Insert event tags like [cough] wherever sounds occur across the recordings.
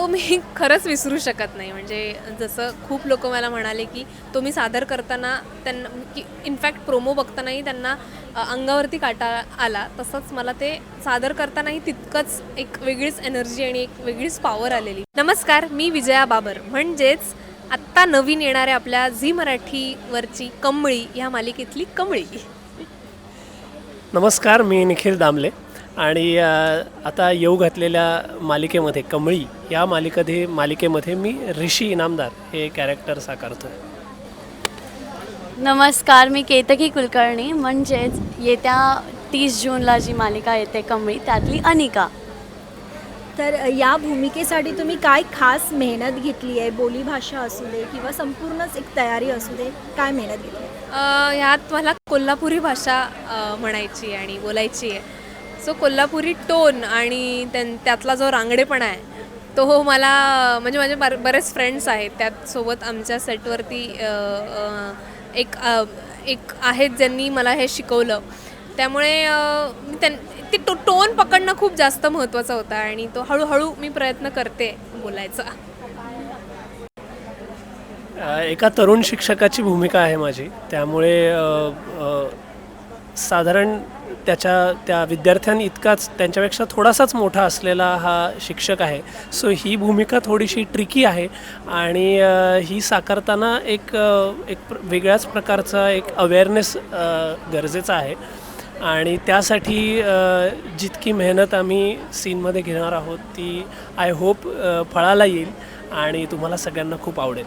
तो मी खरंच विसरू शकत नाही. म्हणजे जसं खूप लोक मला म्हणाले की तो मी सादर करताना त्यांना की इनफॅक्ट प्रोमो बघतानाही त्यांना अंगावरती काटा आला. तसंच मला ते सादर करतानाही तितकंच एक वेगळीच एनर्जी आणि एक वेगळीच पॉवर आलेली. नमस्कार मी विजया बाबर. म्हणजेच आत्ता नवीन येणाऱ्या आपल्या झी मराठीवरची कमळी ह्या मालिकेतली कमळी. नमस्कार मी निखिल दामले. आणि आता येऊ घातलेल्या मालिकेमध्ये कमळी या मालिकेमध्ये मालिकेमध्ये मी ऋषी इनामदार हे कॅरेक्टर साकारतो नमस्कार मी केतकी कुलकर्णी. म्हणजेच येत्या तीस जूनला जी मालिका येते कमळी त्यातली अनिका. तर या भूमिकेसाठी तुम्ही काय खास मेहनत घेतली आहे? बोलीभाषा असू दे किंवा संपूर्णच एक तयारी असू दे काय मेहनत घेतली? ह्यात मला कोल्हापुरी भाषा अ, म्हणायची आणि बोलायची आहे. सो कोल्हापुरी टोन आणि त्यां त्यातला जो रांगडेपणा आहे तो हो मला म्हणजे माझे बर बरेच फ्रेंड्स आहेत. त्यात सोबत आमच्या सेटवरती एक एक आहेत ज्यांनी मला हे शिकवलं. त्यामुळे मी त्यां ते टो टोन पकडणं खूप जास्त महत्त्वाचा होता आणि तो हळूहळू मी प्रयत्न करते बोलायचा. एका तरुण शिक्षकाची भूमिका आहे माझी. त्यामुळे साधारण त्याच्या त्या विद्यार्थ्यांइतकाच त्यांच्यापेक्षा थोडासाच मोठा असलेला हा शिक्षक आहे. सो ही भूमिका थोडीशी ट्रिकी आहे आणि ही साकारताना एक एक वेगळ्याच प्रकारचा एक अवेअरनेस गरजेचा आहे. आणि त्यासाठी जितकी मेहनत आम्ही सीनमध्ये घेणार आहोत ती आय होप फळाला येईल आणि तुम्हाला सगळ्यांना खूप आवडेल.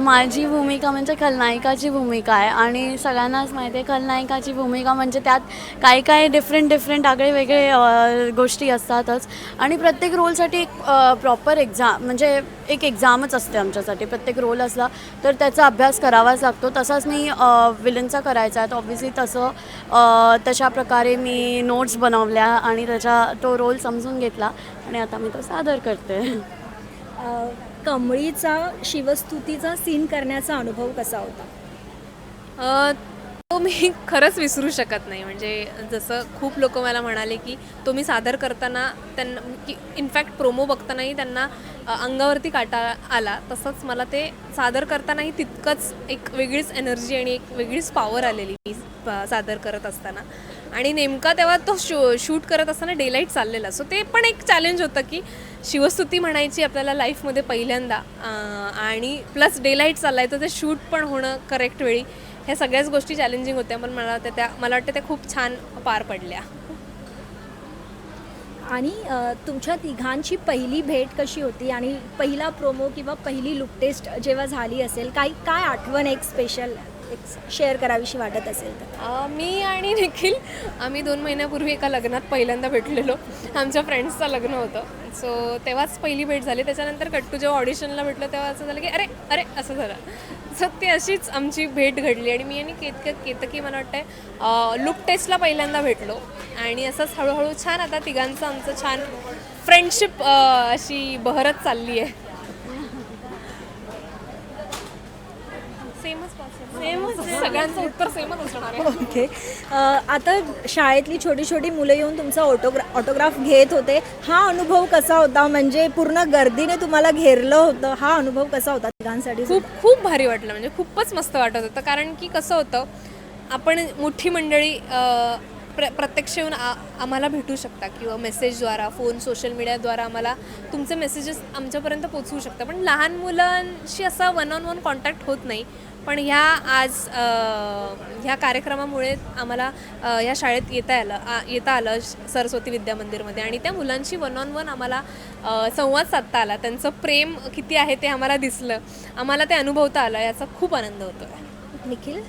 माझी भूमिका म्हणजे खलनायिकाची भूमिका आहे आणि सगळ्यांनाच माहिती आहे खलनायिकाची भूमिका म्हणजे त्यात काही काही डिफरंट डिफरंट आगळे वेगळे गोष्टी असतातच. आणि प्रत्येक रोलसाठी एक प्रॉपर एक्झाम म्हणजे एक एक्झामच असते आमच्यासाठी. प्रत्येक रोल असला तर त्याचा अभ्यास करावाच लागतो. तसाच मी विलनचा करायचा आहे. तर ऑब्व्हियसली तसं तशा प्रकारे मी नोट्स बनवल्या आणि त्याच्या तो रोल समजून घेतला. आणि आता मी तो सादर करते. कमळीचा शिवस्तुतीचा सीन करण्याचा अनुभव कसा होता? तो मी खरंच विसरू शकत नाही. म्हणजे जसं खूप लोक मला म्हणाले की तो मी सादर करताना त्यांना की इनफॅक्ट प्रोमो बघतानाही त्यांना अंगावरती काटा आला. तसंच मला ते सादर करतानाही तितकंच एक वेगळीच एनर्जी आणि एक वेगळीच पॉवर आलेली मी सादर करत असताना. आणि नेमका तेव्हा तो शू शूट करत असताना डेलाईट चाललेला. सो ते पण एक चॅलेंज होतं की शिवस्तुती म्हणायची आपल्याला लाईफमध्ये पहिल्यांदा. आणि प्लस डेलाईट चाललाय तर ते शूट पण होणं करेक्ट वेळी. ह्या सगळ्याच गोष्टी चॅलेंजिंग होत्या पण मला वाटतं त्या मला वाटतं त्या खूप छान पार पडल्या. आणि तुमच्या तिघांची पहिली भेट कशी होती? आणि पहिला प्रोमो किंवा पहिली लुक टेस्ट जेव्हा झाली असेल काही काय आठवण एक स्पेशल एक शेअर करावीशी वाटत असेल तर. मी आणि निखिल आम्ही दोन महिन्यापूर्वी एका लग्नात पहिल्यांदा भेटलेलो. आमच्या फ्रेंड्सचं लग्न होतं. सो तेव्हाच पहिली भेट झाली. त्याच्यानंतर कट्टू जेव्हा ऑडिशनला भेटलं तेव्हा असं झालं की अरे अरे असं झालं. सो ती अशीच आमची भेट घडली. आणि मी आणि केतक केतकी मला वाटतं लुक टेस्टला पहिल्यांदा भेटलो. आणि असंच हळूहळू छान आता तिघांचं आमचं छान फ्रेंडशिप अशी बहरत चालली आहे सेमच [laughs] सगळ्यांचं उत्तर सेमच असणार आहे. ओके आता शाळेतली छोटी छोटी मुलं येऊन तुमचा ऑटोग्रा ऑटोग्राफ घेत होते. हा अनुभव कसा होता? म्हणजे पूर्ण गर्दीने तुम्हाला घेरलं होतं. हा अनुभव कसा होता तिघांसाठी? खूप खूप भारी वाटलं. म्हणजे खूपच मस्त वाटत होतं. कारण की कसं होतं आपण मोठी मंडळी प्र प्रत्यक्ष येऊन आ आम्हाला भेटू शकता किंवा मेसेजद्वारा फोन सोशल मीडियाद्वारा आम्हाला तुमचे मेसेजेस आमच्यापर्यंत पोचवू शकता. पण लहान मुलांशी असा वन ऑन वन कॉन्टॅक्ट होत नाही. पण ह्या आज ह्या कार्यक्रमामुळे आम्हाला ह्या शाळेत येता आलं येता आलं श- सरस्वती विद्या मंदिरमध्ये. आणि त्या मुलांशी वन ऑन वन आम्हाला संवाद साधता आला. त्यांचं प्रेम किती आहे ते आम्हाला दिसलं. आम्हाला ते अनुभवता आलं. याचा खूप आनंद होतो आहे निखिल?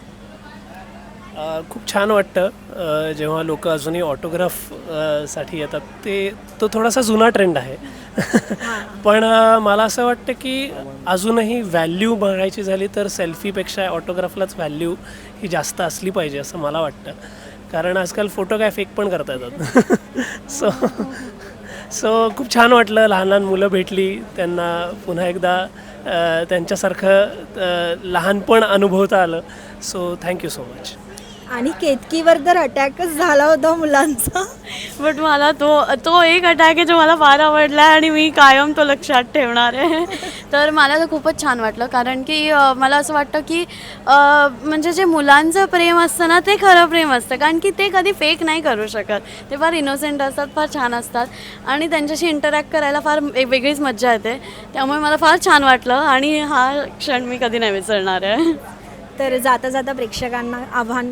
खूप छान वाटतं जेव्हा लोक अजूनही ऑटोग्राफसाठी येतात. ते तो थोडासा जुना ट्रेंड आहे. [laughs] पण मला असं वाटतं की अजूनही व्हॅल्यू बघायची झाली तर सेल्फीपेक्षा ऑटोग्राफलाच व्हॅल्यू ही जास्त असली पाहिजे असं मला वाटतं. कारण आजकाल फोटो काय फेक पण करता येतात. [laughs] सो सो खूप छान वाटलं लहान लहान मुलं भेटली त्यांना पुन्हा एकदा त्यांच्यासारखं लहानपण अनुभवता आलं. सो थँक्यू सो मच आणि केतकीवर तर अटॅकच झाला होता मुलांचा. बट मला तो तो एक अटॅक आहे जो मला फार आवडला आहे आणि मी कायम तो लक्षात ठेवणार आहे. तर मला तर खूपच छान वाटलं कारण की अ, मला असं वाटतं की अ, म्हणजे जे मुलांचं प्रेम असतं ना ते खरं प्रेम असतं. कारण की ते कधी फेक नाही करू शकत. ते फार इनोसेंट असतात फार छान असतात. आणि त्यांच्याशी इंटरॅक्ट करायला फार एक वेगळीच मज्जा येते. त्यामुळे मला फार छान वाटलं आणि हा क्षण मी कधी नाही विसरणार आहे. तर जाता जाता प्रेक्षकांना आव्हान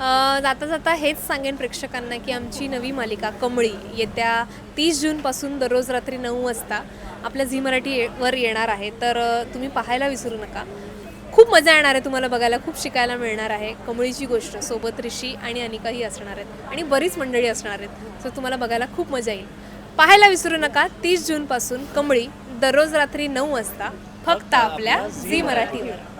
जाता जाता हेच सांगेन प्रेक्षकांना की आमची नवी मालिका कमळी येत्या तीस जूनपासून दररोज रात्री नऊ वाजता आपल्या झी मराठी वर येणार आहे. तर तुम्ही पाहायला विसरू नका. खूप मजा येणार आहे तुम्हाला बघायला खूप शिकायला मिळणार आहे. कमळीची गोष्ट सोबत ऋषी आणि अनिकाही असणार आहेत आणि बरीच मंडळी असणार आहेत. सो तुम्हाला बघायला खूप मजा येईल. पाहायला विसरू नका तीस जूनपासून कमळी दररोज रात्री नऊ वाजता फक्त आपल्या झी मराठीवर